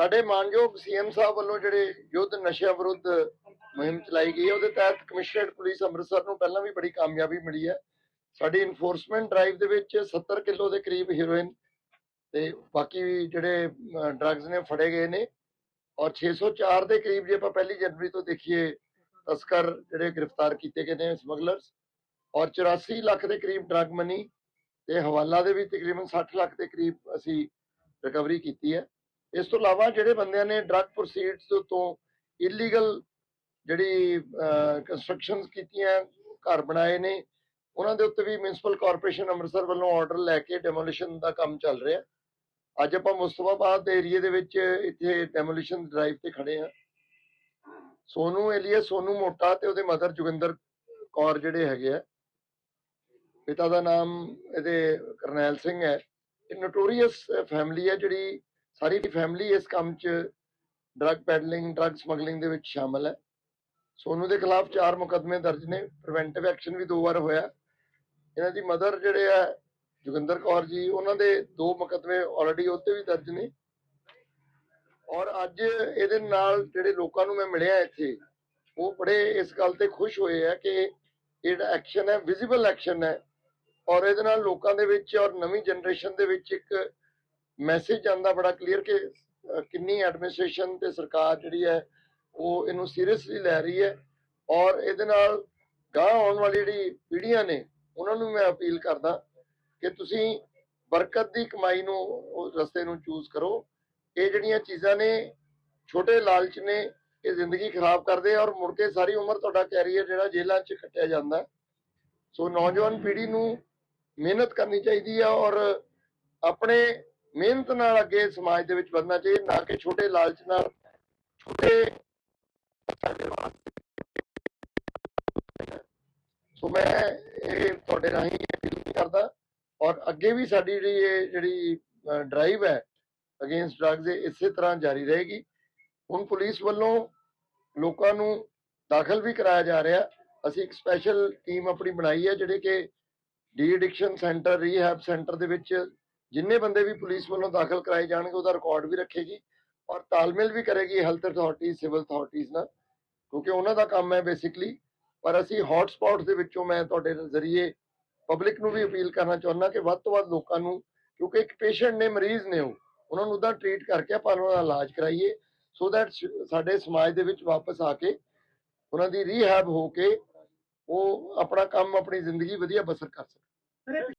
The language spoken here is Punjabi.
ਸਾਡੇ ਮਾਨਯੋਗ ਸੀਐਮ ਸਾਹਿਬ ਵੱਲੋਂ ਜਿਹੜੇ ਯੁੱਧ ਨਸ਼ਿਆਂ ਵਿਰੁੱਧ ਮੁਹਿੰਮ ਚਲਾਈ ਗਈ ਹੈ, ਉਹਦੇ ਤਹਿਤ ਕਮਿਸ਼ਨਰੇਟ ਪੁਲਿਸ ਅੰਮ੍ਰਿਤਸਰ ਨੂੰ ਪਹਿਲਾਂ ਵੀ ਬੜੀ ਕਾਮਯਾਬੀ ਮਿਲੀ ਹੈ। ਸਾਡੀ ਇਨਫੋਰਸਮੈਂਟ ਡਰਾਈਵ ਦੇ ਵਿੱਚ 70 ਕਿਲੋ ਦੇ ਕਰੀਬ ਹੀਰੋਇਨ ਤੇ ਬਾਕੀ ਵੀ ਜਿਹੜੇ ਡਰੱਗਸ ਨੇ ਫੜੇ ਗਏ ਨੇ। ਔਰ 604 ਦੇ ਕਰੀਬ ਜੇ ਆਪਾਂ ਪਹਿਲੀ ਜਨਵਰੀ ਤੋਂ ਦੇਖੀਏ, ਤਸਕਰ ਜਿਹੜੇ ਗ੍ਰਿਫਤਾਰ ਕੀਤੇ ਗਏ ਨੇ ਸਮਗਲਰਸ ਔਰ 84 ਲੱਖ ਦੇ ਕਰੀਬ ਡਰੱਗ ਮਨੀ ਤੇ ਹਵਾਲਾ ਦੇ ਵੀ ਤਕਰੀਬਨ 60 ਲੱਖ ਦੇ ਕਰੀਬ ਅਸੀਂ ਰਿਕਵਰੀ ਕੀਤੀ ਹੈ। ਇਸ ਤੋਂ ਇਲਾਵਾ ਜਿਹੜੇ ਬੰਦਿਆਂ ਨੇ ਡਰੱਗ ਪ੍ਰੋਸੀਡਸ ਤੋਂ ਇਲੀਗਲ ਜਿਹੜੀ ਕੰਸਟਰਕਸ਼ਨਸ ਕੀਤੀਆਂ, ਘਰ ਬਣਾਏ ਨੇ, ਉਹਨਾਂ ਦੇ ਉੱਤੇ ਵੀ ਮਿਊਨਿਸਪਲ ਕਾਰਪੋਰੇਸ਼ਨ ਅੰਮ੍ਰਿਤਸਰ ਵੱਲੋਂ ਆਰਡਰ ਲੈ ਕੇ ਡੈਮੋਲੀਸ਼ਨ ਦਾ ਕੰਮ ਚੱਲ ਰਿਹਾ। ਅੱਜ ਆਪਾਂ ਮੁਸਤਫਾਬਾਦ ਦੇ ਏਰੀਏ ਦੇ ਵਿੱਚ ਇੱਥੇ ਡੈਮੋਲੀਸ਼ਨ ਡਰਾਈਵ ਤੇ ਖੜੇ ਆ ਸੋਨੂ ਏਲੀਆ ਸੋਨੂ ਮੋਟਾ ਤੇ ਉਹਦੇ ਮਦਰ ਜੋਗਿੰਦਰ ਕੌਰ ਜਿਹੜੇ ਹੈਗੇ ਆ। ਪਿਤਾ ਦਾ ਨਾਮ ਇਹਦੇ ਕਰਨੈਲ ਸਿੰਘ ਹੈ। ਇਹ ਨੋਟੋਰੀਅਸ ਫੈਮਿਲੀ ਹੈ ਜਿਹੜੀ ਸਾਰੀ ਫੈਮਿਲੀ ਇਸ ਕੰਮ 'ਚ ਡਰੱਗ ਪੈਡਲਿੰਗ ਡਰੱਗ ਸਮਗਲਿੰਗ ਦੇ ਵਿੱਚ ਸ਼ਾਮਲ ਹੈ। ਸੋਨੂ ਦੇ ਖਿਲਾਫ ਚਾਰ ਮੁਕੱਦਮੇ ਦਰਜ ਨੇ। ਪ੍ਰੀਵੈਂਟਿਵ ਐਕਸ਼ਨ ਵੀ ਦੋ ਵਾਰ ਹੋਇਆ। ਇਹਨਾਂ ਦੀ ਮਦਰ ਜਿਹੜੇ ਆ, ਜੋਗਿੰਦਰ ਕੌਰ ਜੀ, ਉਹਨਾਂ ਦੇ ਦੋ ਮੁਕੱਦਮੇ ਆਲਰੇਡੀ ਉੱਤੇ ਵੀ ਦਰਜ ਨੇ। ਔਰ ਅੱਜ ਇਹਦੇ ਨਾਲ ਜਿਹੜੇ ਲੋਕਾਂ ਨੂੰ ਮੈਂ ਮਿਲਿਆ ਇੱਥੇ, ਉਹ ਬੜੇ ਇਸ ਗੱਲ ਤੇ ਖੁਸ਼ ਹੋਏ ਆ ਕਿ ਜਿਹੜਾ ਐਕਸ਼ਨ ਹੈ ਵਿਜ਼ੀਬਲ ਐਕਸ਼ਨ ਹੈ। ਔਰ ਇਹਦੇ ਨਾਲ ਲੋਕਾਂ ਦੇ ਵਿੱਚ ਔਰ ਨਵੀਂ ਜਨਰੇਸ਼ਨ ਦੇ ਵਿੱਚ ਇੱਕ ਮੈਸੇਜ ਆਂਦਾ ਬੜਾ ਕਲੀਅਰ ਕਿ ਕਿੰਨੀ ਐਡਮਿਨਿਸਟ੍ਰੇਸ਼ਨ ਤੇ ਸਰਕਾਰ ਜਿਹੜੀ ਹੈ, ਉਹ ਇਹਨੂੰ ਸੀਰੀਅਸਲੀ ਲੈ ਰਹੀ ਹੈ ਔਰ ਇਹਦੇ ਨਾਲ ਗਾਂ ਆਉਣ ਵਾਲੀ ਜਿਹੜੀ ਪੀੜ੍ਹੀਆਂ ਨੇ, ਉਹਨਾਂ ਨੂੰ ਮੈਂ ਅਪੀਲ ਕਰਦਾ ਕਿ ਤੁਸੀਂ ਬਰਕਤ ਦੀ ਕਮਾਈ ਨੂੰ ਉਸ ਰਸਤੇ ਨੂੰ ਚੂਜ਼ ਕਰੋ। ਇਹ ਜਿਹੜੀਆਂ ਚੀਜ਼ਾਂ ਨੇ, ਛੋਟੇ ਲਾਲਚ ਨੇ, ਇਹ ਜ਼ਿੰਦਗੀ ਖਰਾਬ ਕਰਦੇ ਔਰ ਮੁੜ ਕੇ ਸਾਰੀ ਉਮਰ ਤੁਹਾਡਾ ਕੈਰੀਅਰ ਜਿਹੜਾ ਜੇਲ੍ਹਾਂ 'ਚ ਕੱਟਿਆ ਜਾਂਦਾ। ਸੋ ਨੌਜਵਾਨ ਪੀੜ੍ਹੀ ਨੂੰ ਮਿਹਨਤ ਕਰਨੀ ਚਾਹੀਦੀ ਆ ਔਰ ਆਪਣੇ ਮਿਹਨਤ ਨਾਲ ਅੱਗੇ ਸਮਾਜ ਦੇ ਵਿੱਚ ਵਧਣਾ ਚਾਹੀਦਾ, ਨਾ ਕਿ ਛੋਟੇ ਲਾਲਚ ਨਾਲ। ਛੋਟੇ ਸੋ ਮੈਂ ਇਹ ਤੁਹਾਡੇ ਰਾਹੀਂ ਅਪੀਲ ਕਰਦਾ, ਔਰ ਅੱਗੇ ਵੀ ਸਾਡੀ ਜਿਹੜੀ ਇਹ ਜਿਹੜੀ ਡਰਾਈਵ ਹੈ ਅਗੇਂਸਟ ਡਰੱਗਸ ਇਹ ਇਸੇ ਤਰ੍ਹਾਂ ਜਾਰੀ ਰਹੇਗੀ। ਹੁਣ ਪੁਲਿਸ ਵੱਲੋਂ ਲੋਕਾਂ ਨੂੰ ਦਾਖਲ ਵੀ ਕਰਾਇਆ ਜਾ ਰਿਹਾ। ਅਸੀਂ ਇੱਕ ਸਪੈਸ਼ਲ ਟੀਮ ਆਪਣੀ ਬਣਾਈ ਹੈ, ਜਿਹੜੇ ਕਿ de addiction centre rehab centre ਦੇ ਵਿੱਚ ਜਿੰਨੇ ਬੰਦੇ ਵੀ ਪੁਲਿਸ ਵੱਲੋਂ ਦਾਖਲ ਕਰਾਏ ਜਾਣਗੇ, ਉਹਦਾ ਰਿਕਾਰਡ ਵੀ ਰੱਖੇਗੀ ਔਰ ਤਾਲਮੇਲ ਵੀ ਕਰੇਗੀ ਹੈਲਥ ਅਥਾਰਟੀ ਸਿਵਲ ਅਥਾਰਟੀਜ਼ ਨਾਲ, ਕਿਉਂਕਿ ਉਹਨਾਂ ਦਾ ਕੰਮ ਹੈ ਬੇਸਿਕਲੀ ਪਰ ਅਸੀਂ ਹੌਟ ਸਪੌਟਸ ਦੇ ਵਿੱਚੋਂ ਮੈਂ ਤੁਹਾਡੇ ਜ਼ਰੀਏ ਪਬਲਿਕ ਨੂੰ ਵੀ ਅਪੀਲ ਕਰਨਾ ਚਾਹੁੰਦਾ ਕਿ ਵੱਧ ਤੋਂ ਵੱਧ ਲੋਕਾਂ ਨੂੰ, ਕਿਉਂਕਿ ਇੱਕ ਪੇਸ਼ੈਂਟ ਨੇ, ਮਰੀਜ਼ ਨੇ ਉਹ, ਉਹਨਾਂ ਨੂੰ ਉਦਾਂ ਟ੍ਰੀਟ ਕਰਕੇ ਆਪਾਂ ਉਹਨਾਂ ਦਾ ਇਲਾਜ ਕਰਾਈਏ ਸੋ ਦੈਟ ਸਾਡੇ ਸਮਾਜ ਦੇ ਵਿੱਚ ਵਾਪਸ ਆ ਕੇ ਉਹਨਾਂ ਦੀ ਰੀਹੈਬ ਹੋ ਕੇ ਉਹ ਆਪਣਾ ਕੰਮ, ਆਪਣੀ ਜ਼ਿੰਦਗੀ ਵਧੀਆ ਬਸਰ ਕਰ ਸਕਣ।